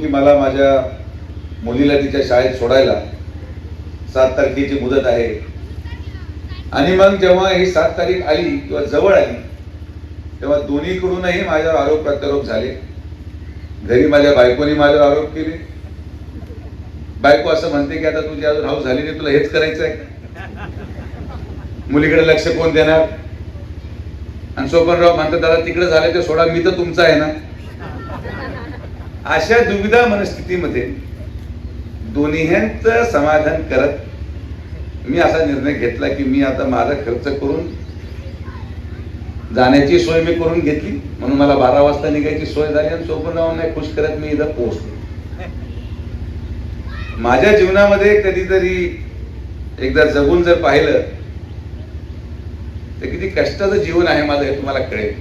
की मला माझ्या मुलीला तिच्या शाळेत सोडायला सात तारखेची मुदत आहे. आणि मग जेव्हा ही सात तारीख आली किंवा जवळ आली तेव्हा दोन्हीकडूनही माझ्यावर आरोप प्रत्यारोप झाले. घरी माझ्या बायकोनी माझ्यावर आरोप केले. बायको असं म्हणते की आता तुझी अजून हाऊस झाली नाही तुला हेच करायचं आहे. मुलीकडे लक्ष कोण देणार? आणि सोपनराव म्हणतात दादा तिकडे झालं ते सोडा मी तर तुमचा आहे ना. अशा दुविधा मनस्थितीमध्ये दोन्हींचं समाधान करत मी असा निर्णय घेतला की मी आता माझा खर्च करून जाण्याची सोय मी करून घेतली. म्हणून मला बारा वाजता निघायची सोय झाली आणि सोपनरावांना खुश करत मी इथं पोहोचलो. माझ्या जीवनामध्ये कधीतरी एकदा जगून जर पाहिलं तर किती कष्टाचं जीवन आहे माझं हे तुम्हाला कळेल.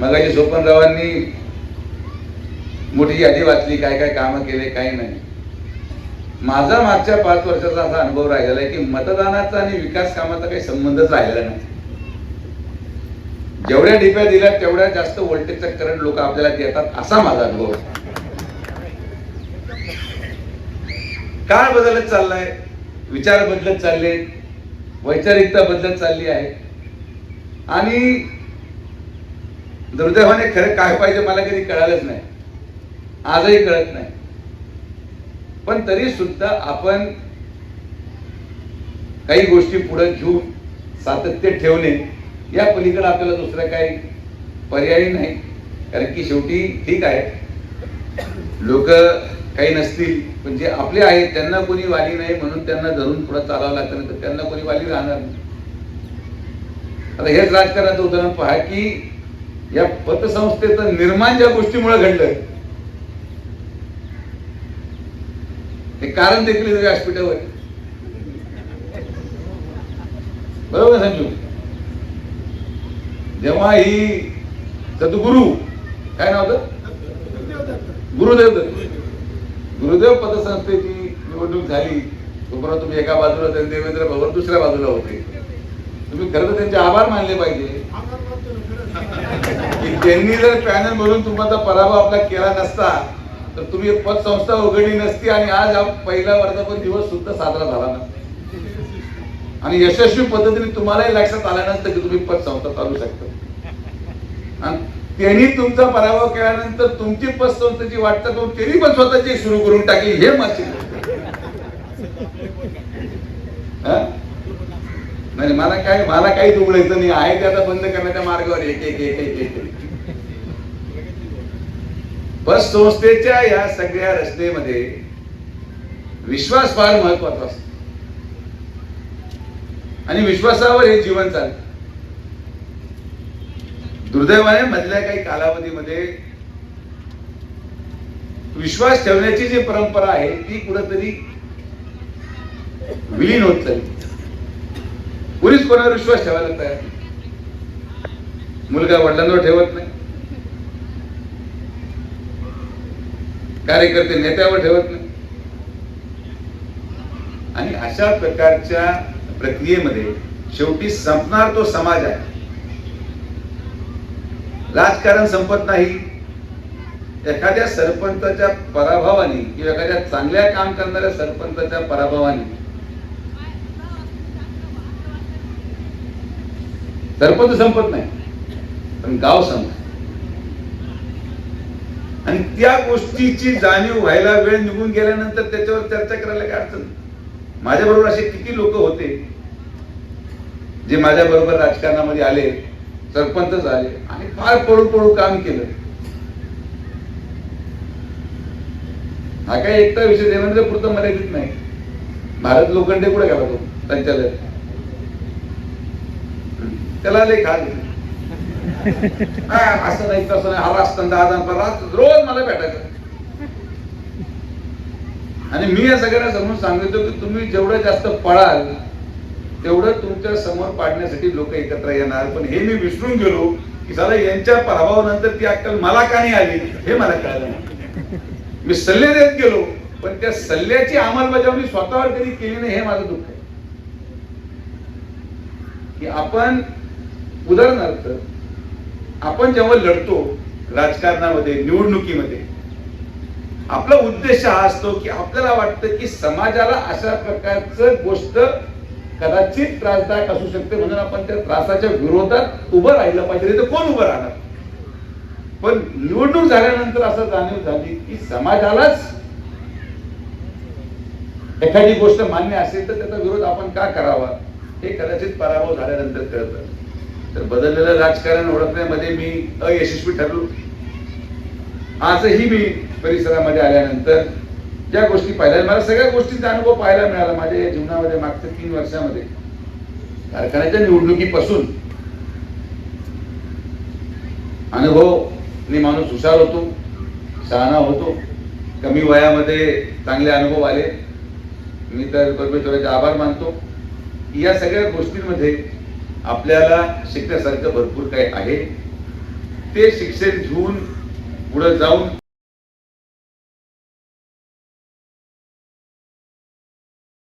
मगाशी सोपनरावांनी मोठी यादी वाचली काय काय कामं केले काही नाही. माझा मागच्या पाच वर्षाचा असा अनुभव राहिलेला आहे की मतदानाचा आणि विकास कामाचा काही संबंधच राहिलेला नाही. जेवढ्या डिप्या दिल्या तेवढ्या जास्त व्होल्टेजचा करंट लोक आपल्याला देतात असा माझा अनुभव काय काळ बदलत चाललाय विचार बदलत चालले वैचारिकता बदलत चालली आहे. आणि दुर्दैवाने खरं काय पाहिजे मला कधी कळालंच नाही. आजही कळत नाही. पण तरी सुद्धा आपण काही गोष्टी पुढे घेऊन सातत्य ठेवणे या पलीकडे आपल्याला दुसरा काही पर्याय नाही. कारण की शेवटी ठीक आहे. लोक काही नसतील पण जे आपले आहेत त्यांना कोणी वाली नाही म्हणून त्यांना धरून पुढे चालावं लागतं तर त्यांना कोणी वाली राहणार नाही. आता हेच राजकारणाचं उदाहरण पहा की या पतसंस्थेचं निर्माण ज्या गोष्टीमुळे घडलं ते कारण देखील व्यासपीठावर बरोबर संजू? जेव्हा ही सद्गुरु काय नाव गुरुदेव दत्त. गुरुदेव पदसंस्थेची निवडणूक झाली तोपर्यंत तुम्ही एका बाजूला तर देवेंद्र भवन दुसऱ्या बाजूला होते. तुम्ही खरं तर त्यांचे आभार मानले पाहिजे. की त्यांनी जर पॅनल म्हणून तुम्हाला पराभव आपला केला नसता तर तुम्ही पतसंस्था उघडली नसती आणि आज पहिला वर्धापन दिवस सुद्धा साजरा झाला नसता आणि यशस्वी पद्धतीने तुम्हालाही लक्षात आलं नसतं की तुम्ही पतसंस्था चालू शकता. आणि त्यांनी तुमचा पराभव केल्यानंतर तुमची पतसंस्थेची वाटतं करून त्यांनी पण स्वतःची सुरू करून टाकली हे माझी नाही मला काय मला काहीच उघडायचं नाही. आहे ते आता बंद करण्याच्या मार्गावर एक एक एक एक एक. बस संस्थेच्या या सगळ्या रचनेमध्ये विश्वास फार महत्त्वाचा असतो. आणि विश्वासावर हे जीवन चालतं. दुर्दैवाने मधल्या काही कालावधीमध्ये विश्वास ठेवण्याची जी परंपरा आहे ती कुठंतरी विलीन होत चालली. कुणीच कोणावर विश्वास ठेवायला तयार मुलगा वडिलांवर ठेवत नाही. कार्यकर्ते नेत्यावर ठेवत नाही. आणि अशा प्रकारच्या प्रक्रियेमध्ये शेवटी संपणार तो समाज आहे. राजकारण संपत नाही. एखाद्या सरपंचाच्या पराभवाने किंवा एखाद्या चांगल्या काम करणाऱ्या सरपंचाच्या पराभवाने सरपंच संपत नाही पण गाव संपत आणि त्या गोष्टीची जाणीव व्हायला वेळ निघून गेल्यानंतर त्याच्यावर चर्चा करायला काय अडचण? माझ्या बरोबर असे किती लोक होते जे माझ्या बरोबर राजकारणामध्ये आले सरपंच झाले आणि फार पळू पळू काम केलं. हा काही एकटा विषय देवेंद्र म्हणजे पुरतं मर्यादित नाही. भारत लोखंडे कुठे गेला तो संचालक. त्याला लय खास असं नाही तसं नाही हवा असताना दादा परत रोज मला भेटायचं. आणि मी या सगळ्यांना समजून सांगितलं की तुम्ही जेवढं जास्त पळाल तेवढं तुमच्यासमोर पाडण्यासाठी लोक एकत्र येणार. पण हे मी विसरून गेलो की साला यांच्या पराभवानंतर ती अक्कल मला का नाही आली? हे मला कळलं मी सल्ले देत गेलो पण त्या सल्ल्याची अंमलबजावणी स्वतःवर कधी केली नाही हे माझं दुःख आहे. की आपण उदाहरणार्थ आपण जेव्हा लढतो राजकारणामध्ये निवडणुकीमध्ये आपला उद्देश हा असतो की आपल्याला वाटतं की समाजाला अशा प्रकारचं गोष्ट कदाचित त्रासदायक असू शकते म्हणून आपण त्या त्रासाच्या विरोधात उभं राहिलं पाहिजे तर कोण उभं राहणार? पण निवडणूक झाल्यानंतर असं जाणीव झाली की समाजालाच एखादी गोष्ट मान्य असेल तर त्याचा विरोध आपण का करावा? हे कदाचित पराभव झाल्यानंतर कळतं. तर बदललेलं राजकारण ओळखण्यामध्ये मी अयशस्वी ठरलो. आजही मी परिसरामध्ये आल्यानंतर ज्या गोष्टी पाहिल्या. मला सगळ्या गोष्टींचा अनुभव पाहायला मिळाला माझ्या जीवनामध्ये मागच्या तीन वर्षामध्ये. कारखान्याच्या निवडणुकीपासून अनुभव माणूस हुशार होतो शहाणा होतो कमी वयामध्ये चांगले अनुभव आले. मी तर परमेश्वराचे आभार मानतो. या सगळ्या गोष्टींमध्ये आपल्याला शिकण्यासारखं भरपूर काही आहे. ते शिक्षण घेऊन पुढे जाऊन